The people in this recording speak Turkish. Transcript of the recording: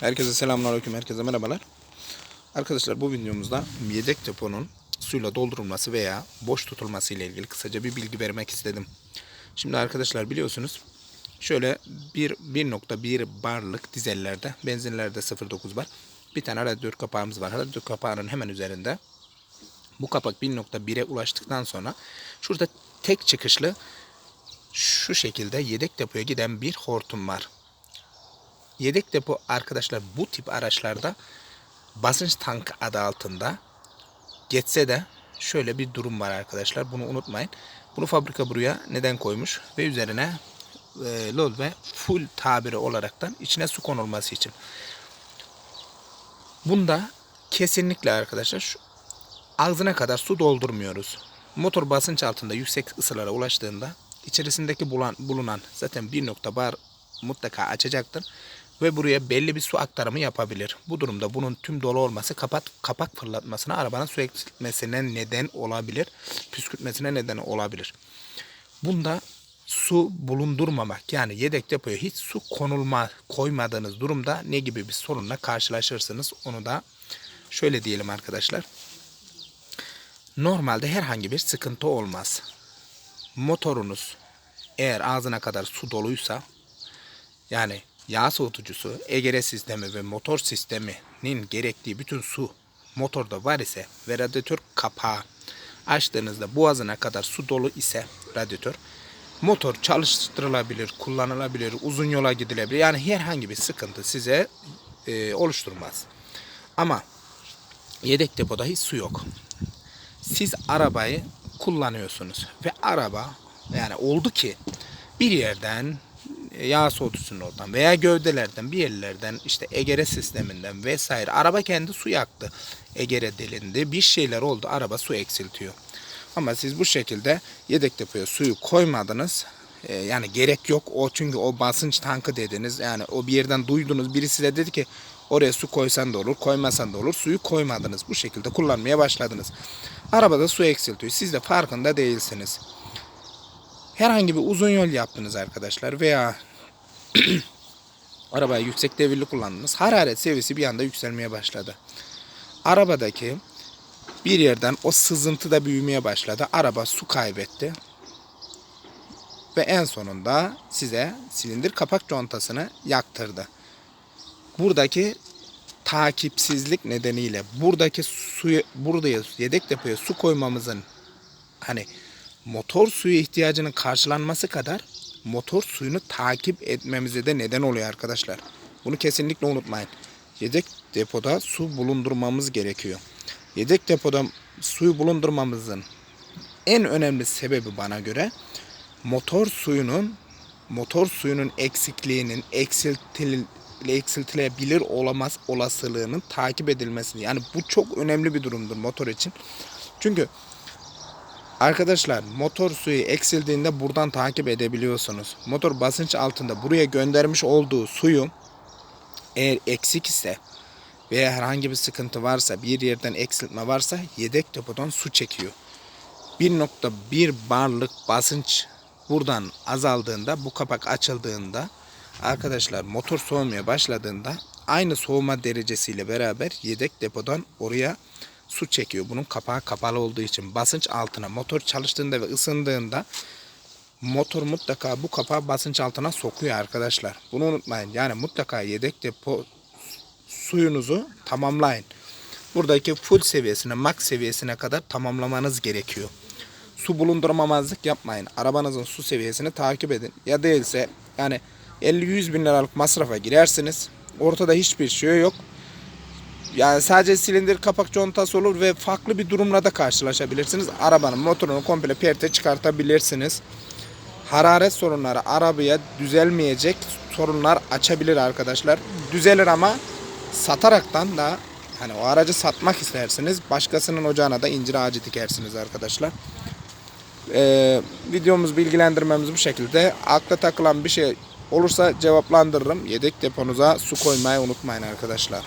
Herkese selamünaleyküm, herkese merhabalar. Arkadaşlar bu videomuzda yedek deponun suyla doldurulması veya boş tutulması ile ilgili kısaca bir bilgi vermek istedim. Şimdi arkadaşlar biliyorsunuz şöyle bir 1.1 barlık dizellerde, benzinlerde 0.9 bar. Bir tane radyatör kapağımız var. Radyatör kapağının hemen üzerinde bu kapak 1.1'e ulaştıktan sonra şurada tek çıkışlı şu şekilde yedek depoya giden bir hortum var. Yedek depo arkadaşlar bu tip araçlarda basınç tank adı altında geçse de şöyle bir durum var arkadaşlar. Bunu unutmayın. Bunu fabrika buraya neden koymuş ve üzerine e, lol ve full tabiri olaraktan içine su konulması için. Bunda kesinlikle arkadaşlar şu ağzına kadar su doldurmuyoruz. Motor basınç altında yüksek ısılara ulaştığında içerisindeki bulan, bulunan zaten bir nokta bar mutlaka açacaktır ve buraya belli bir su aktarımı yapabilir. Bu durumda bunun tüm dolu olması kapat, kapak fırlatmasına, arabanın su eksiltmesine neden olabilir, püskürtmesine neden olabilir. Bunda su bulundurmamak yani yedek depoya hiç su konulma koymadığınız durumda ne gibi bir sorunla karşılaşırsınız onu da şöyle diyelim arkadaşlar. Normalde herhangi bir sıkıntı olmaz. Motorunuz eğer ağzına kadar su doluysa yani yağ soğutucusu, egere sistemi ve motor sisteminin gerektiği bütün su motorda var ise ve radyatör kapağı açtığınızda boğazına kadar su dolu ise radyatör motor çalıştırılabilir, kullanılabilir, uzun yola gidilebilir. Yani herhangi bir sıkıntı size e, oluşturmaz. Ama yedek depoda hiç su yok. Siz arabayı kullanıyorsunuz ve araba yani oldu ki bir yerden yağ soğutusunun oradan veya gövdelerden bir yerlerden işte egere sisteminden vesaire araba kendi su yaktı. Egere delindi bir şeyler oldu araba su eksiltiyor. Ama siz bu şekilde yedek depoya suyu koymadınız. Ee, yani gerek yok o çünkü o basınç tankı dediniz. Yani o bir yerden duydunuz birisi de dedi ki oraya su koysan da olur koymasan da olur. Suyu koymadınız bu şekilde kullanmaya başladınız. Arabada su eksiltiyor siz de farkında değilsiniz herhangi bir uzun yol yaptınız arkadaşlar veya arabayı yüksek devirli kullandınız. Hararet seviyesi bir anda yükselmeye başladı. Arabadaki bir yerden o sızıntı da büyümeye başladı. Araba su kaybetti. Ve en sonunda size silindir kapak contasını yaktırdı. Buradaki takipsizlik nedeniyle buradaki suyu buraya yedek depoya su koymamızın hani motor suyu ihtiyacının karşılanması kadar motor suyunu takip etmemize de neden oluyor arkadaşlar. Bunu kesinlikle unutmayın. Yedek depoda su bulundurmamız gerekiyor. Yedek depoda suyu bulundurmamızın en önemli sebebi bana göre motor suyunun motor suyunun eksikliğinin eksiltil, eksiltilebilir olamaz olasılığının takip edilmesi. Yani bu çok önemli bir durumdur motor için. Çünkü Arkadaşlar motor suyu eksildiğinde buradan takip edebiliyorsunuz. Motor basınç altında buraya göndermiş olduğu suyu eğer eksik ise veya herhangi bir sıkıntı varsa bir yerden eksiltme varsa yedek depodan su çekiyor. 1.1 barlık basınç buradan azaldığında bu kapak açıldığında arkadaşlar motor soğumaya başladığında aynı soğuma derecesiyle beraber yedek depodan oraya su çekiyor. Bunun kapağı kapalı olduğu için basınç altına motor çalıştığında ve ısındığında motor mutlaka bu kapağı basınç altına sokuyor arkadaşlar. Bunu unutmayın. Yani mutlaka yedek depo suyunuzu tamamlayın. Buradaki full seviyesine, max seviyesine kadar tamamlamanız gerekiyor. Su bulundurmamazlık yapmayın. Arabanızın su seviyesini takip edin. Ya değilse yani 50-100 bin liralık masrafa girersiniz. Ortada hiçbir şey yok. Yani sadece silindir kapak contası olur ve farklı bir durumla da karşılaşabilirsiniz. Arabanın motorunu komple perte çıkartabilirsiniz. Hararet sorunları arabaya düzelmeyecek sorunlar açabilir arkadaşlar. Düzelir ama sataraktan da hani o aracı satmak istersiniz. Başkasının ocağına da incir ağacı dikersiniz arkadaşlar. Ee, videomuz bilgilendirmemiz bu şekilde. Akla takılan bir şey olursa cevaplandırırım. Yedek deponuza su koymayı unutmayın arkadaşlar.